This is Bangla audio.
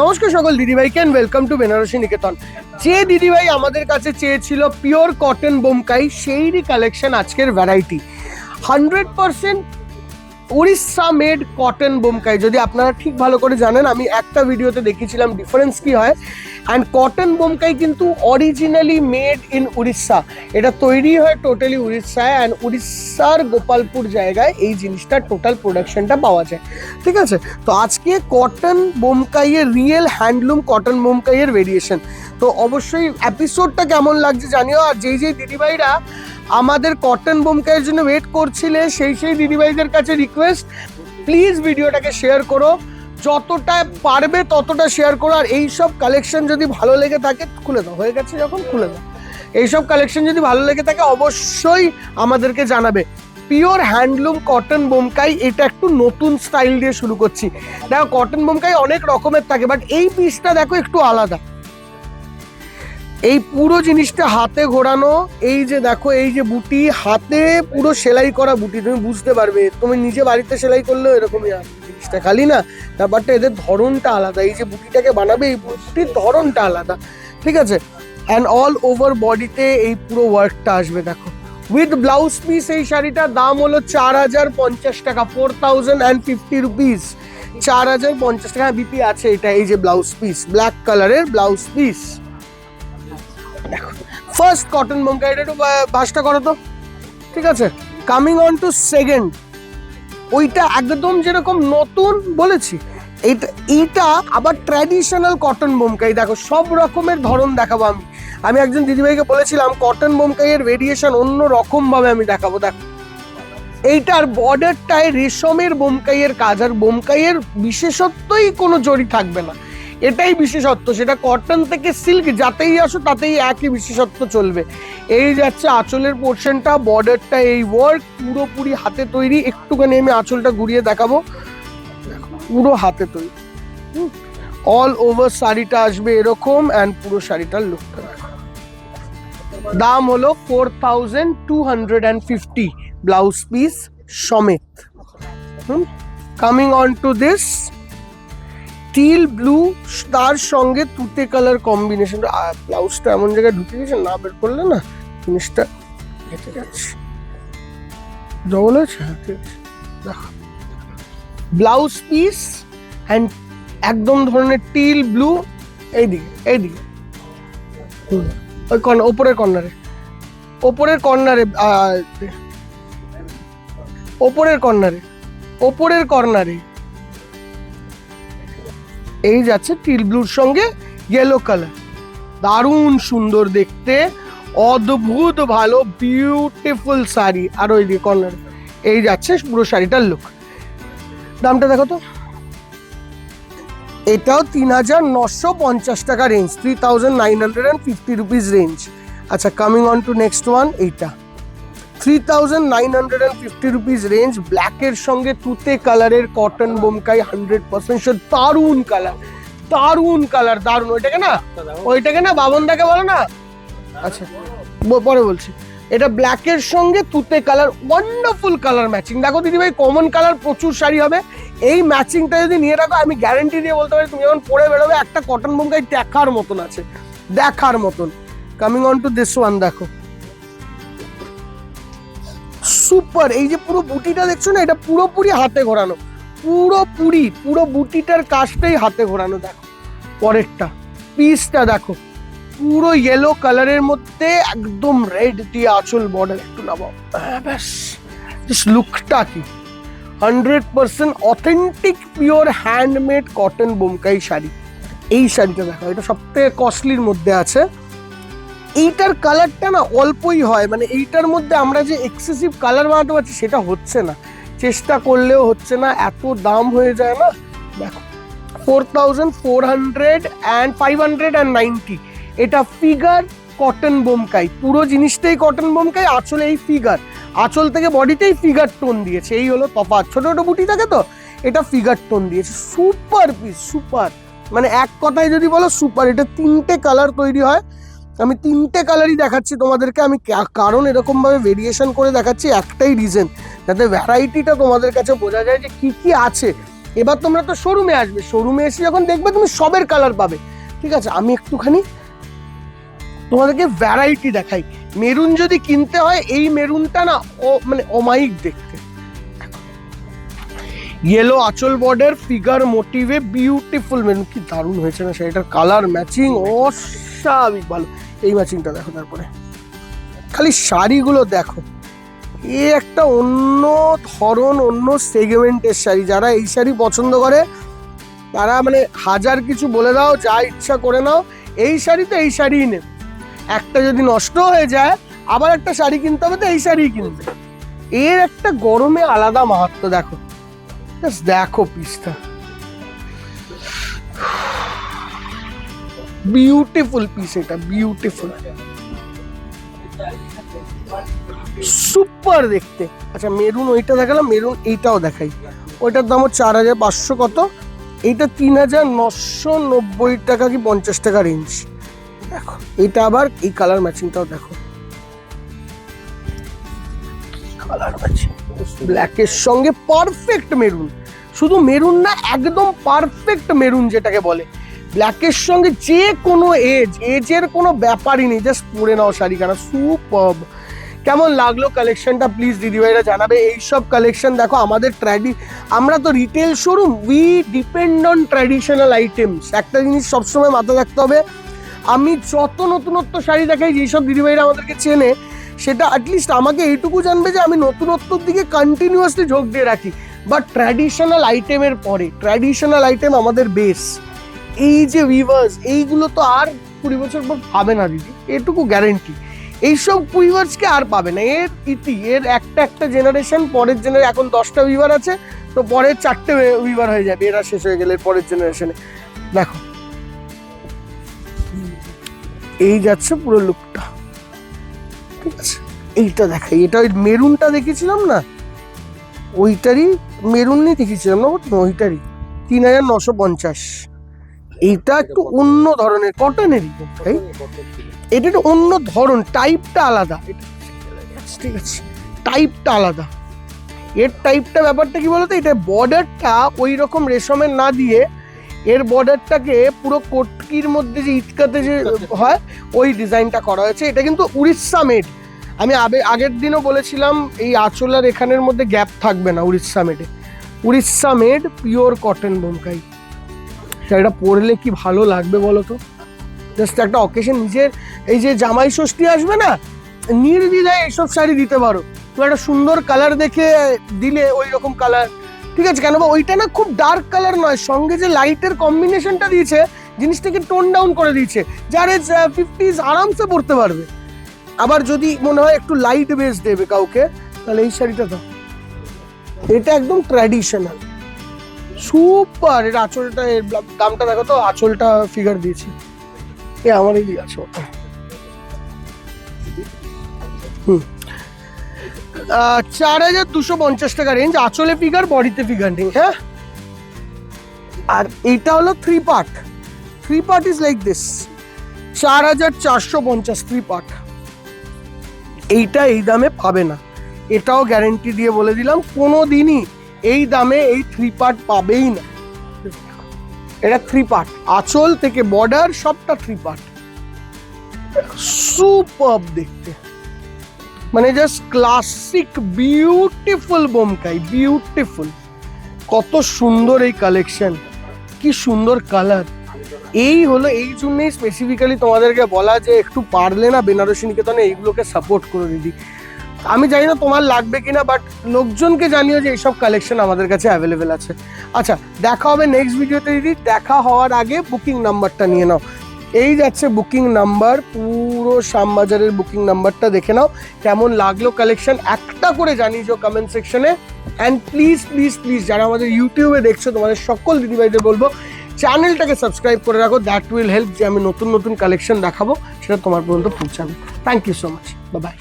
নমস্কার সকল দিদিভাই can welcome to Benarasi Niketan যে দিদিভাই আমাদের কাছে চেয়েছিল পিওর কটন বোমকাই, সেইরই কালেকশন আজকের variety hundred percent Orissa made cotton Bomkai. যদি আপনারা ঠিক ভালো করে জানেন, আমি একটা ভিডিওতে দেখিয়েছিলাম ডিফারেন্স কি হয়। অ্যান্ড কটন বোমকাই কিন্তু অরিজিনালি মেড ইন উড়িষ্যা। এটা তৈরি হয় টোটালি উড়িষ্যায় অ্যান্ড উড়িষ্যার গোপালপুর জায়গায় এই জিনিসটার টোটাল প্রোডাকশনটা পাওয়া যায়। ঠিক আছে? তো আজকে কটন বোমকাইয়ের রিয়েল হ্যান্ডলুম কটন বোমকাইয়ের ভেরিয়েশন তো অবশ্যই এপিসোডটা কেমন লাগছে জানিও, আর যেই যেই দিদিভাইরা আমাদের কটন বোমকাইয়ের জন্য ওয়েট করছিলে, সেই সেই দিদিভাইদের কাছে রিকোয়েস্ট প্লিজ ভিডিওটাকে শেয়ার করো। যতটা পারবে ততটা শেয়ার করো, আর এইসব কালেকশন যদি ভালো লেগে থাকে, খুলে দাও। হয়ে গেছে যখন, খুলে দাও। এইসব কালেকশন যদি ভালো লেগে থাকে, অবশ্যই আমাদেরকে জানাবে। পিওর হ্যান্ডলুম কটন বোমকাই এটা একটু নতুন স্টাইল দিয়ে শুরু করছি। দেখো কটন বোমকাই অনেক রকমের থাকে বাট এই পিসটা দেখো একটু আলাদা। এই পুরো জিনিসটা হাতে ঘোরানো, এই যে দেখো, এই যে বুটি, হাতে পুরো সেলাই করা বুটি, তুমি বুঝতে পারবে, তুমি নিজে বাড়িতে সেলাই করলেও এরকমই জিনিসটা খালি না, ব্যাপারটা এদের ধরনটা আলাদা, এই যে বুটিটাকে বানাবে, এই বুটির ধরনটা আলাদা, ঠিক আছে? অ্যান্ড অল ওভার বডিতে এই পুরো ওয়ার্কটা আসবে, দেখো। উইথ ব্লাউজ পিস এই শাড়িটার দাম হলো চার হাজার পঞ্চাশ টাকা four thousand and fifty rupees চার হাজার পঞ্চাশ টাকা বিপি আছে এটা, এই যে ব্লাউজ পিস ব্ল্যাক কালারের ব্লাউজ পিস দেখো ফার্স্ট কটন বোমকা এটা একটু বা- করো তো। ঠিক আছে? কামিং অন টু সেকেন্ড ওইটা একদম যেরকম নতুন বলেছি, এইটা এইটা আবার ট্র্যাডিশনাল কটন বোমকাই দেখো, সব রকমের ধরন দেখাবো আমি। আমি একজন দিদিভাইকে বলেছিলাম কটন বোমকাইয়ের ভেরিয়েশন অন্য রকম ভাবে আমি দেখাবো, দেখো। এইটার বর্ডারটায় রেশমের বোমকাইয়ের কাজ আর বোমকাইয়ের বিশেষত্বই কোনো জড়ি থাকবে না। এটাই বিশেষত্ব, সেটা কটন থেকে সিল্ক যাতেই আসো তাতেই একই বিশেষত্ব চলবে। এই যাচ্ছে আঁচলের পোর্শনটা বর্ডারটা এই ওয়ার্ক পুরোপুরি হাতে তৈরি, একটুখানি আমি আঁচলটা ঘুরিয়ে দেখাবো। পুরো হাতে তৈরি। অল ওভার শাড়িটা আসবে এরকম অ্যান্ড পুরো শাড়িটার লুকটা দাম হলো four thousand two hundred and fifty blouse piece সমেত। Coming on to this teal blue তার সঙ্গে তুতে কালার কম্বিনেশন। ব্লাউজটা এমন জায়গায় ঢুকে গেছে, না বের করলে না জিনিসটা ঘেটে যাচ্ছে। জবল আছে হ্যাঁ ব্লাউজ পিস অ্যান্ড একদম ধরনের টিল ব্লু, এইদিকে এইদিকে। ওই কর্নার ওপরের কর্নারে ওপরের কর্নারে ওপরের কর্নারে ওপরের কর্নারে এই যাচ্ছে টিল ব্লুর সঙ্গে ইয়েলো কালার দারুণ সুন্দর দেখতে, অদ্ভুত ভালো বিউটিফুল শাড়ি। আর ওই দিকে কর্নার এই যাচ্ছে পুরো শাড়িটার লুক দামটা দেখো তো। এটাও তিন হাজার নশো পঞ্চাশ টাকা range three thousand nine hundred and fifty rupees range আচ্ছা coming on to next one এইটা। Three thousand nine hundred and fifty rupees range ব্ল্যাকের সঙ্গে তুতে কালারের কটন বোমকাই হান্ড্রেড পার্সেন্ট দারুণ কালার দারুণ কালার দারুণ, ওইটাকে না ওইটাকে না বাবনদাকে বলো না? আচ্ছা পরে বলছি। এটা ব্ল্যাকের সঙ্গে তুতে কালার ওয়ান্ডারফুল কালার ম্যাচিং দেখো দিদিভাই কমন কালার প্রচুর শাড়ি হবে। এই ম্যাচিংটা যদি নিয়ে রাখো, আমি গ্যারেন্টি দিয়ে বলতে পারি, তুমি যখন পরে বেরোবে, একটা কটন বোমকাই দেখার মতন আছে, দেখার মতন। Coming on to this one দেখো। সুপার এই যে পুরো বুটিটা দেখছ না এটা পুরোপুরি হাতে ঘোরানো। পুরোপুরি পুরো বুটিটার কাজটাই হাতে ঘোরানো দেখো। পরেরটা পিসটা দেখো। পুরো ইয়েলো কালারের মধ্যে একদম রেড দিয়ে আঁচল বর্ডার একটু নামাও। হ্যাঁ, ব্যাস। লুকটা কি? Hundred percent authentic pure handmade cotton Bomkai sari. এই শাড়িটা দেখো এটা সব থেকে কস্টলির মধ্যে আছে। এইটার কালারটা না অল্পই হয়। মানে এইটার মধ্যে আমরা যে এক্সেসিভ কালার বানাতে পারছি সেটা হচ্ছে না। চেষ্টা করলেও হচ্ছে না, এত দাম হয়ে যায় না। দেখো four thousand four hundred and five hundred and ninety এটা ফিগার কটন বোমকাই পুরো জিনিসটাই কটন বোমকাই আঁচলে এই ফিগার আঁচল থেকে বডিতেই ফিগার টোন দিয়েছে। এই হলো তফাৎ। ছোটো ছোটো বুটি থাকে তো, এটা ফিগার টোন দিয়েছে। সুপার পিস সুপার মানে এক কথায় যদি বলো সুপার এটা তিনটে কালার তৈরি হয়। আমি তিনটে কালারই দেখাচ্ছি তোমাদেরকে, আমি কারণ এরকম ভাবে ভেরিয়েশন করে দেখাচ্ছি একটাই রিজন যাতে ভ্যারাইটিটা তোমাদের কাছে বোঝা যায় যে কি কি আছে। এবার তোমরা তো শোরুমে আসবে শোরুমে এসে যখন দেখবে তুমি সবের কালার পাবে। ঠিক আছে, আমি একটুখানি তোমাদেরকে ভ্যারাইটি দেখাই। মেরুন যদি কিনতে হয়, এই মেরুনটা না, ও মানে অমায়িক দেখতে। ইয়েলো আঁচল বর্ডার ফিগার মোটিভে বিউটিফুল মেরুন কি দারুণ হয়েছে না সেটার কালার ম্যাচিং অস্বাভাবিক ভালো। এই ম্যাচিংটা দেখো তারপরে। খালি শাড়িগুলো দেখো। এ একটা অন্য ধরন, অন্য সেগমেন্টের শাড়ি। যারা এই শাড়ি পছন্দ করে, তারা মানে হাজার কিছু বলে দাও, যা ইচ্ছা করে নাও। এই শাড়ি তো এই শাড়িই নেবে। একটা যদি নষ্ট হয়ে যায়, আবার একটা শাড়ি কিনতে হবে, তো এই শাড়িই কিনবে। এর একটা গরমে আলাদা মাহাত্ম দেখো। Just দেখো পিসটা বিউটিফুল পিস এটা বিউটিফুল সুপার দেখতে। আচ্ছা মেরুন ওইটা দেখালাম মেরুন এইটাও দেখাই। ওইটার দাম চার হাজার পাঁচশো কত? এইটা তিন হাজার নশো নব্বই টাকা কি পঞ্চাশ টাকা রেঞ্জ দেখো এটা আবার এই কালার ম্যাচিংটাও দেখো। কালার ম্যাচিং ব্ল্যাকের সঙ্গে পারফেক্ট মেরুন শুধু মেরুন না, একদম পারফেক্ট মেরুন যেটাকে বলে। ব্ল্যাকের সঙ্গে যে কোনো এজ এজের কোনো ব্যাপারই নেই জাস্ট পরে নাও শাড়িখানা সুপার কেমন লাগল কালেকশনটা প্লিজ দিদিভাইরা জানাবে। এইসব কালেকশন দেখো, আমাদের ট্র্যাডি আমরা তো retail showroom we depend on traditional items একটা জিনিস সবসময় মাথায় রাখতে হবে, আমি যত নতুনত্ব শাড়ি দেখাই, যেসব দিদিভাইরা আমাদেরকে চেনে সেটা অ্যাটলিস্ট আমাকে এইটুকু জানবে যে আমি নতুনত্বর দিকে কন্টিনিউয়াসলি ঝোঁক দিয়ে রাখি। বাট ট্র্যাডিশনাল আইটেমের পরে ট্র্যাডিশনাল আইটেম আমাদের বেস এই যে উইভার্স এইগুলো তো আর কুড়ি বছর পর পাবে না দিদি, এটুকু গ্যারেন্টি এইসব উইভার্সকে আর পাবে না। এর ইতি, এর একটা একটা জেনারেশন পরের জেনারেশন এখন দশটা উইভার আছে, তো পরের চারটে উইভার হয়ে যাবে, এরা শেষ হয়ে গেলে পরের জেনারেশনে দেখো। এই যাচ্ছে পুরো লুকটা এইটা দেখাই, এটা ওই মেরুনটা দেখেছিলাম না? ওইটারই মেরুনই দেখেছিলাম না ওইটারই। তিন হাজার নশো পঞ্চাশ। এইটা একটু অন্য ধরনের কটনেরই তাই? এটা একটু অন্য ধরন টাইপটা আলাদা। ঠিক আছে টাইপটা আলাদা। এর টাইপটা ব্যাপারটা কি বলতো? এটা বর্ডারটা ওই রকম রেশমের না দিয়ে এর বর্ডারটাকে পুরো কটকির মধ্যে যে ইটকাতে যে হয়, ওই ডিজাইনটা করা হয়েছে। এটা কিন্তু উড়িষ্যা মেড আমি আগের দিনও বলেছিলাম এই আঁচলার এখানের মধ্যে গ্যাপ থাকবে না Orissa মেডে Orissa made pure cotton Bomkai শাড়িটা পরলে কি ভালো লাগবে বলো তো? জাস্ট একটা অকেশন নিজের এই যে জামাই ষষ্ঠী আসবে না, নির্দ্বিধায় এইসব শাড়ি দিতে পারো। তুমি একটা সুন্দর কালার দেখে দিলে ওই রকম কালার ঠিক আছে, কেন বা ওইটা না খুব ডার্ক কালার নয়, সঙ্গে যে লাইটের কম্বিনেশনটা দিয়েছে, জিনিসটাকে টোন ডাউন করে দিয়েছে, যার এজ ফিফটিজ আরামসে পড়তে পারবে। আবার যদি মনে হয় একটু লাইট বেস দেবে কাউকে, তাহলে এই শাড়িটা দাও। এটা একদম ট্র্যাডিশনাল সুপার এটা আঁচলটা, এর দামটা দেখো তো, আঁচলটা ফিগার দিয়েছি। এ, আমার এই আছে। চার হাজার দুশো পঞ্চাশ টাকা রেঞ্জ আঁচলে ফিগার বডিতে ফিগার নেই হ্যাঁ? আর এইটা হলো three part three part is like this চার হাজার চারশো পঞ্চাশ থ্রি পার্ট এইটা এই দামে পাবে না। এটাও গ্যারেন্টি দিয়ে বলে দিলাম কোনো দিনই এই দামে এই থ্রি পার্ট পাবেই না। এটা থ্রি পার্ট আঁচল থেকে বর্ডার সবটা থ্রি পার্ট সুপার দেখতে। মানে just classic beautiful Bomkai beautiful কত সুন্দর এই কালেকশন কি সুন্দর কালার এই হলো, এই জন্যই স্পেসিফিক্যালি তোমাদেরকে বলা যে একটু পারলে না বেনারসি নিকেতনে এইগুলোকে সাপোর্ট করে দিদি। আমি জানি না তোমার লাগবে কিনা বাট লোকজনকে জানিও যে এইসব কালেকশন আমাদের কাছে অ্যাভেলেবেল আছে। আচ্ছা দেখা হবে নেক্সট ভিডিওতে দিদি। দেখা হওয়ার আগে বুকিং নাম্বারটা নিয়ে নাও। এই যাচ্ছে বুকিং নাম্বার পুরো শ্যামবাজারের বুকিং নাম্বারটা দেখে নাও। কেমন লাগল কালেকশন একটা করে জানিয়েছো কমেন্ট সেকশনে অ্যান্ড প্লিজ প্লিজ প্লিজ যারা আমাদের ইউটিউবে দেখছ, তোমাদের সকল দিদিভাইদের বলব চ্যানেলটাকে সাবস্ক্রাইব করে রাখো দ্যাট উইল হেল্প যে আমি নতুন নতুন কালেকশন দেখাবো, সেটা তোমার পর্যন্ত পৌঁছাবে। Thank you so much bye